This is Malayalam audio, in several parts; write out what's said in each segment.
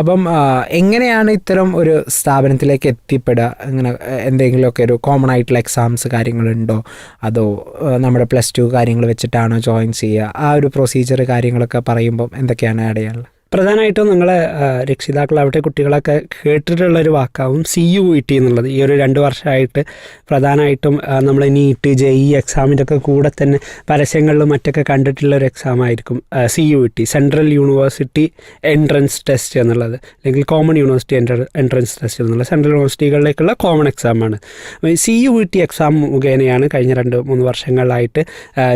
അപ്പം എങ്ങനെയാണ് ഇത്തരം ഒരു സ്ഥാപനത്തിലേക്ക് എത്തിപ്പെടുക അങ്ങനെ എന്തെങ്കിലുമൊക്കെ ഒരു കോമൺ ആയിട്ടുള്ള എക്സാംസ് കാര്യങ്ങളുണ്ടോ? അതോ നമ്മുടെ പ്ലസ് ടു കാര്യങ്ങൾ വെച്ചിട്ടാണോ ജോയിൻ ചെയ്യുക? ആ ഒരു പ്രൊസീജിയർ കാര്യങ്ങളൊക്കെ പറയുമ്പം എന്തൊക്കെയാണ് ആഡ് ചെയ്യാനുള്ളത്? പ്രധാനമായിട്ടും നിങ്ങളെ രക്ഷിതാക്കളാവട്ടെ കുട്ടികളൊക്കെ കേട്ടിട്ടുള്ള ഒരു വാക്കാവും സി യു ഇ ടി എന്നുള്ളത്. ഈ ഒരു രണ്ട് വർഷമായിട്ട് പ്രധാനമായിട്ടും നമ്മൾ നീറ്റ് ജെ ഇ എക്സാമിന്റെ ഒക്കെ കൂടെ തന്നെ പരസ്യങ്ങളിലും മറ്റൊക്കെ കണ്ടിട്ടുള്ള ഒരു എക്സാം ആയിരിക്കും C U E T central university entrance test എന്നുള്ളത്. അല്ലെങ്കിൽ കോമൺ യൂണിവേഴ്സിറ്റി എൻട്രൻസ് ടെസ്റ്റ് എന്നുള്ളത്. സെൻട്രൽ യൂണിവേഴ്സിറ്റികളിലേക്കുള്ള common എക്സാമാണ്. C U E T exam മുഖേനയാണ് കഴിഞ്ഞ രണ്ട് മൂന്ന് വർഷങ്ങളായിട്ട്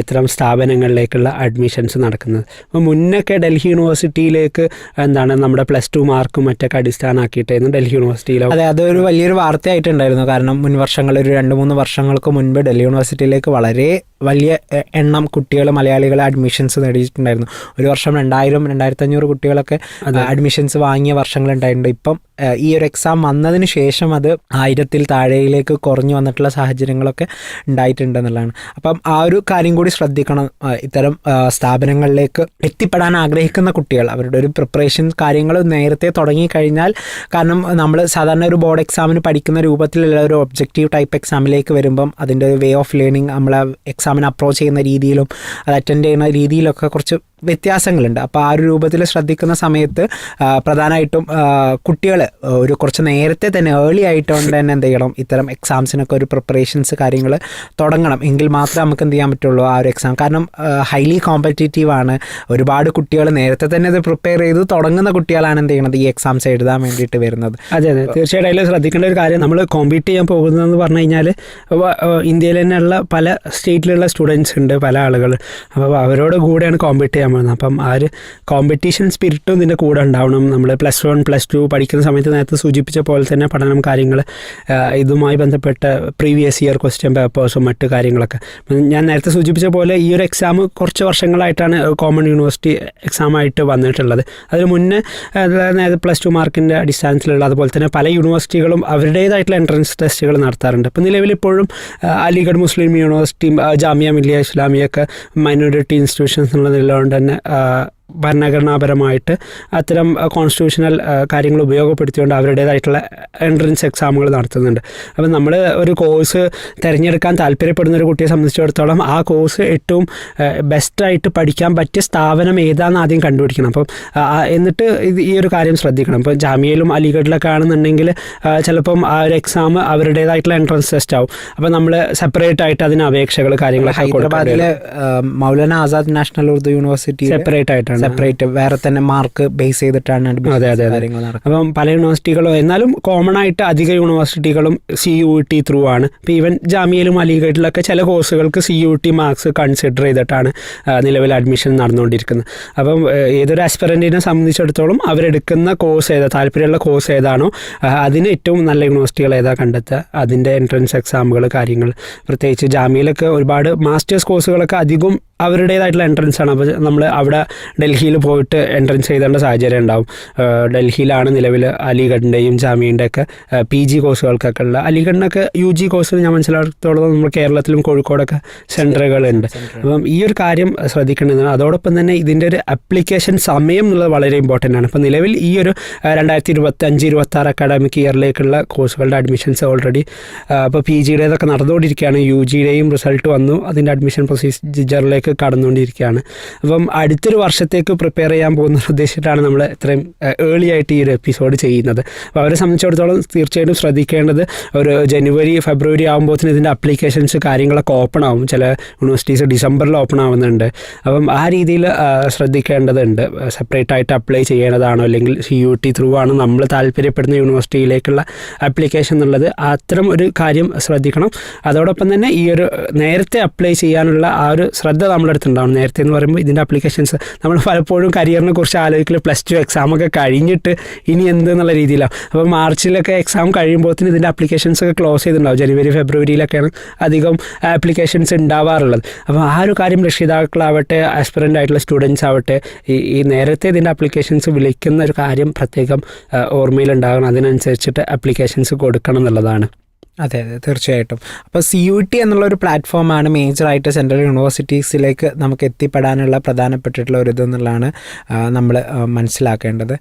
ഇത്തരം സ്ഥാപനങ്ങളിലേക്കുള്ള അഡ്മിഷൻസ് നടക്കുന്നത്. അപ്പോൾ മുന്നൊക്കെ ഡൽഹി യൂണിവേഴ്സിറ്റിയിലേക്ക് എന്താണ് നമ്മുടെ പ്ലസ് ടു മാർക്കും മറ്റൊക്കെ അടിസ്ഥാനമാക്കിയിട്ടായിരുന്നു ഡൽഹി യൂണിവേഴ്സിറ്റിയിലോ അതെ അതൊരു വലിയൊരു വാർത്തയായിട്ടുണ്ടായിരുന്നു. കാരണം മുൻ വർഷങ്ങൾ ഒരു രണ്ട് മൂന്ന് വർഷങ്ങൾക്ക് മുൻപ് ഡൽഹി യൂണിവേഴ്സിറ്റിയിലേക്ക് വളരെ വലിയ എണ്ണം കുട്ടികൾ മലയാളികൾ അഡ്മിഷൻസ് നേടിയിട്ടുണ്ടായിരുന്നു. ഒരു വർഷം രണ്ടായിരം രണ്ടായിരത്തി അഞ്ഞൂറ് കുട്ടികളൊക്കെ അഡ്മിഷൻസ് വാങ്ങിയ വർഷങ്ങളുണ്ടായിട്ടുണ്ട്. ഇപ്പം ഈ ഒരു എക്സാം വന്നതിന് ശേഷം അത് ആയിരത്തിൽ താഴെയിലേക്ക് കുറഞ്ഞു വന്നിട്ടുള്ള സാഹചര്യങ്ങളൊക്കെ ഉണ്ടായിട്ടുണ്ട് എന്നുള്ളതാണ്. അപ്പം ആ ഒരു കാര്യം കൂടി ശ്രദ്ധിക്കണം. ഇത്തരം സ്ഥാപനങ്ങളിലേക്ക് എത്തിപ്പെടാൻ ആഗ്രഹിക്കുന്ന കുട്ടികൾ അവരുടെ ഒരു പ്രിപ്പറേഷൻ കാര്യങ്ങൾ നേരത്തെ തുടങ്ങിക്കഴിഞ്ഞാൽ കാരണം നമ്മൾ സാധാരണ ഒരു ബോർഡ് എക്സാമിന് പഠിക്കുന്ന രൂപത്തിലുള്ള ഒരു ഒബ്ജക്റ്റീവ് ടൈപ്പ് എക്സാമിലേക്ക് വരുമ്പം അതിന്റെ ഒരു വേ ഓഫ് ലേണിംഗ് നമ്മൾ എക്സാമിന് അപ്രോച്ച് ചെയ്യുന്ന രീതിയിലും അത് അറ്റൻഡ് ചെയ്യുന്ന രീതിയിലൊക്കെ കുറച്ച് വ്യത്യാസങ്ങളുണ്ട്. അപ്പോൾ ആ ഒരു രൂപത്തിൽ ശ്രദ്ധിക്കുന്ന സമയത്ത് പ്രധാനമായിട്ടും കുട്ടികൾ ഒരു കുറച്ച് നേരത്തെ തന്നെ ഏർലി ആയിട്ടുകൊണ്ട് തന്നെ എന്ത് ചെയ്യണം? ഇത്തരം എക്സാംസിനൊക്കെ ഒരു പ്രിപ്പറേഷൻസ് കാര്യങ്ങൾ തുടങ്ങണം. എങ്കിൽ മാത്രമേ നമുക്ക് എന്ത് ചെയ്യാൻ പറ്റുള്ളൂ ആ ഒരു എക്സാം കാരണം ഹൈലി കോമ്പറ്റേറ്റീവ് ആണ്. ഒരുപാട് കുട്ടികൾ നേരത്തെ തന്നെ ഇത് പ്രിപ്പയർ ചെയ്ത് തുടങ്ങുന്ന കുട്ടികളാണ് എന്ത് ചെയ്യണത്? ഈ എക്സാംസ് എഴുതാൻ വേണ്ടിയിട്ട് വരുന്നത്. അതെ അതെ. തീർച്ചയായിട്ടും അതിൽ ശ്രദ്ധിക്കേണ്ട ഒരു കാര്യം നമ്മൾ കോമ്പീറ്റ് ചെയ്യാൻ പോകുന്നതെന്ന് പറഞ്ഞു കഴിഞ്ഞാൽ ഇന്ത്യയിൽ തന്നെയുള്ള പല സ്റ്റേറ്റിലുള്ള സ്റ്റുഡൻസ് ഉണ്ട് പല ആളുകൾ അപ്പോൾ അവരോട് കൂടെയാണ് കോമ്പീറ്റ് ചെയ്യാൻ പോകുന്നത് അപ്പം ആ ഒരു കോമ്പറ്റീഷൻ സ്പിരിറ്റും ഇതിന്റെ കൂടെ ഉണ്ടാവണം. നമ്മൾ പ്ലസ് വൺ പ്ലസ് ടു പഠിക്കുന്ന സമയത്ത് നേരത്തെ സൂചിപ്പിച്ച പോലെ തന്നെ പഠനം കാര്യങ്ങൾ ഇതുമായി ബന്ധപ്പെട്ട പ്രീവിയസ് ഇയർ ക്വസ്റ്റ്യൻ പേപ്പേഴ്സും മറ്റു കാര്യങ്ങളൊക്കെ. ഞാൻ നേരത്തെ സൂചിപ്പിച്ച പോലെ ഈ ഒരു എക്സാം കുറച്ച് വർഷങ്ങളായിട്ടാണ് കോമൺ യൂണിവേഴ്സിറ്റി എക്സാമായിട്ട് വന്നിട്ടുള്ളത്. അതിന് മുന്നേ അതായത് പ്ലസ് ടു മാർക്കിന്റെ അടിസ്ഥാനത്തിലുള്ള അതുപോലെ തന്നെ പല യൂണിവേഴ്സിറ്റികളും അവരുടേതായിട്ടുള്ള എൻട്രൻസ് ടെസ്റ്റുകൾ നടത്താറുണ്ട്. ഇപ്പോൾ നിലവിൽ ഇപ്പോഴും അലിഗഡ് മുസ്ലിം യൂണിവേഴ്സിറ്റി ജാമ്യ മില്ലിയ ഇസ്ലാമിയൊക്കെ മൈനോറിറ്റി ഇൻസ്റ്റിറ്റ്യൂഷൻസ് എന്നുള്ള നിലകൊണ്ട് തന്നെ ആ, ഭരണഘടനാപരമായിട്ട് അത്തരം കോൺസ്റ്റിറ്റ്യൂഷണൽ കാര്യങ്ങൾ ഉപയോഗപ്പെടുത്തിക്കൊണ്ട് അവരുടേതായിട്ടുള്ള എൻട്രൻസ് എക്സാമുകൾ നടത്തുന്നുണ്ട്. അപ്പം നമ്മൾ ഒരു കോഴ്സ് തിരഞ്ഞെടുക്കാൻ താല്പര്യപ്പെടുന്ന ഒരു കുട്ടിയെ സംബന്ധിച്ചിടത്തോളം ആ കോഴ്സ് ഏറ്റവും ബെസ്റ്റായിട്ട് പഠിക്കാൻ പറ്റിയ സ്ഥാപനം ഏതാണെന്ന് ആദ്യം കണ്ടുപിടിക്കണം. അപ്പം എന്നിട്ട് ഇത് ഈ ഒരു കാര്യം ശ്രദ്ധിക്കണം. ഇപ്പം ജാമ്യയിലും അലിഗഡിലൊക്കെ ആണെന്നുണ്ടെങ്കിൽ ചിലപ്പം ആ ഒരു എക്സാം അവരുടേതായിട്ടുള്ള എൻട്രൻസ് ടെസ്റ്റ് ആവും. അപ്പം നമ്മൾ സെപ്പറേറ്റ് ആയിട്ട് അതിന് അപേക്ഷകൾ കാര്യങ്ങളൊക്കെ ഹൈദരാബാദിലെ Maulana Azad national Urdu university separate ആയിട്ടാണ്. സെപ്പറേറ്റ് വേറെ തന്നെ മാർക്ക് ബേസ് ചെയ്തിട്ടാണ് അതെ, അതെ, അതെ. അപ്പം പല യൂണിവേഴ്സിറ്റികളും എന്നാലും കോമൺ ആയിട്ട് അധിക യൂണിവേഴ്സിറ്റികളും സി യു ടി ത്രൂ ആണ്. ഇപ്പം ഈവൻ ജാമ്യയിലും അലിഗഡിലൊക്കെ ചില കോഴ്സുകൾക്ക് C U T marks consider ചെയ്തിട്ടാണ് നിലവിൽ അഡ്മിഷൻ നടന്നുകൊണ്ടിരിക്കുന്നത്. അപ്പം ഏതൊരു ആസ്പിറന്റിനെ സംബന്ധിച്ചിടത്തോളം അവരെടുക്കുന്ന കോഴ്സ് ഏതാ താല്പര്യമുള്ള കോഴ്സ് ഏതാണോ അതിന് ഏറ്റവും നല്ല യൂണിവേഴ്സിറ്റികൾ ഏതാ കണ്ടെത്തുക? അതിന്റെ എൻട്രൻസ് എക്സാമുകൾ കാര്യങ്ങൾ. പ്രത്യേകിച്ച് ജാമ്യയിലൊക്കെ ഒരുപാട് മാസ്റ്റേഴ്സ് കോഴ്സുകളൊക്കെ അധികം അവരുടേതായിട്ടുള്ള എൻട്രൻസ് ആണ്. അപ്പോൾ നമ്മൾ അവിടെ ഡൽഹിയിൽ പോയിട്ട് എൻട്രൻസ് ചെയ്തേണ്ട സാഹചര്യം ഉണ്ടാവും. ഡൽഹിയിലാണ് നിലവിൽ അലിഗഡിന്റെയും ജാമ്യന്റെ ഒക്കെ പി ജി കോഴ്സുകൾക്കൊക്കെ ഉള്ള അലിഗഡിനൊക്കെ യു ജി കോഴ്സ് ഞാൻ മനസ്സിലാക്കിയോളം നമ്മൾ കേരളത്തിലും കോഴിക്കോടൊക്കെ സെന്ററുകളുണ്ട് അപ്പം ഈ ഒരു കാര്യം ശ്രദ്ധിക്കേണ്ടതാണ്. അതോടൊപ്പം തന്നെ ഇതിന്റെ ഒരു അപ്ലിക്കേഷൻ സമയം എന്നുള്ളത് വളരെ ഇമ്പോർട്ടന്റ് ആണ്. അപ്പോൾ നിലവിൽ ഈ ഒരു രണ്ടായിരത്തി ഇരുപത്തി അഞ്ച് ഇരുപത്തി ആറ് അക്കാഡമിക് ഇയറിലേക്കുള്ള കോഴ്സുകളുടെ അഡ്മിഷൻസ് ഓൾറെഡി അപ്പോൾ പി ജിയുടേതൊക്കെ നടന്നുകൊണ്ടിരിക്കുകയാണ്. യു ജിയുടെയും റിസൾട്ട് വന്നു. അതിന്റെ അഡ്മിഷൻ പ്രൊസീജിയറിലേക്ക് കടന്നുകൊണ്ടിരിക്കുകയാണ്. അപ്പം അടുത്തൊരു വർഷത്തേക്ക് പ്രിപ്പയർ ചെയ്യാൻ പോകുന്ന ഉദ്ദേശിച്ചിട്ടാണ് നമ്മൾ ഇത്രയും ഏർലി ആയിട്ട് ഈ ഒരു എപ്പിസോഡ് ചെയ്യുന്നത്. അപ്പോൾ അവരെ സംബന്ധിച്ചിടത്തോളം തീർച്ചയായിട്ടും ശ്രദ്ധിക്കേണ്ടത് ഒരു ജനുവരി ഫെബ്രുവരി ആകുമ്പോഴത്തേന് ഇതിന്റെ അപ്ലിക്കേഷൻസ് കാര്യങ്ങളൊക്കെ ഓപ്പൺ ആവും. ചില യൂണിവേഴ്സിറ്റീസ് ഡിസംബറിൽ ഓപ്പൺ ആവുന്നുണ്ട്. അപ്പം ആ രീതിയിൽ ശ്രദ്ധിക്കേണ്ടതുണ്ട്. സെപ്പറേറ്റ് ആയിട്ട് അപ്ലൈ ചെയ്യേണ്ടതാണോ അല്ലെങ്കിൽ സി യു ടി ത്രൂ ആണ് നമ്മൾ താല്പര്യപ്പെടുന്ന യൂണിവേഴ്സിറ്റിയിലേക്കുള്ള അപ്ലിക്കേഷൻ എന്നുള്ളത് അത്തരം ഒരു കാര്യം ശ്രദ്ധിക്കണം. അതോടൊപ്പം തന്നെ ഈ ഒരു നേരത്തെ അപ്ലൈ ചെയ്യാനുള്ള ആ ഒരു ശ്രദ്ധ നമ്മുടെ അടുത്തുണ്ടാവും നേരത്തെ എന്ന് പറയുമ്പോൾ ഇതിന്റെ അപ്ലിക്കേഷൻസ് നമ്മൾ പലപ്പോഴും കരിയറിനെ കുറിച്ച് ആലോചിക്കൽ പ്ലസ് ടു എക്സാമൊക്കെ കഴിഞ്ഞിട്ട് ഇനി എന്ത് എന്നുള്ള രീതിയിലാണ് അപ്പോൾ മാർച്ചിലൊക്കെ എക്സാം കഴിയുമ്പോഴത്തേന് ഇതിന്റെ അപ്ലിക്കേഷൻസ് ഒക്കെ ക്ലോസ് ചെയ്തിട്ടുണ്ടാവും. ജനുവരി ഫെബ്രുവരിയിലൊക്കെയാണ് അധികം ആപ്ലിക്കേഷൻസ് ഉണ്ടാവാറുള്ളത്. അപ്പോൾ ആ ഒരു കാര്യം രക്ഷിതാക്കളാവട്ടെ ആസ്പിറന്റ് ആയിട്ടുള്ള സ്റ്റുഡൻസ് ആവട്ടെ ഈ നേരത്തെ ഇതിന്റെ അപ്ലിക്കേഷൻസ് വിളിക്കുന്ന ഒരു കാര്യം പ്രത്യേകം ഓർമ്മയിലുണ്ടാകണം. അതിനനുസരിച്ചിട്ട് അപ്ലിക്കേഷൻസ് കൊടുക്കണം എന്നുള്ളതാണ്. അതെ അതെ തീർച്ചയായിട്ടും. അപ്പോൾ സി യു ടി എന്നുള്ള ഒരു പ്ലാറ്റ്ഫോമാണ് മേജറായിട്ട് സെൻട്രൽ യൂണിവേഴ്സിറ്റീസിലേക്ക് നമുക്ക് എത്തിപ്പെടാനുള്ള പ്രധാനപ്പെട്ടിട്ടുള്ള ഒരു ഇതെന്നുള്ളതാണ് നമ്മൾ മനസ്സിലാക്കേണ്ടത്.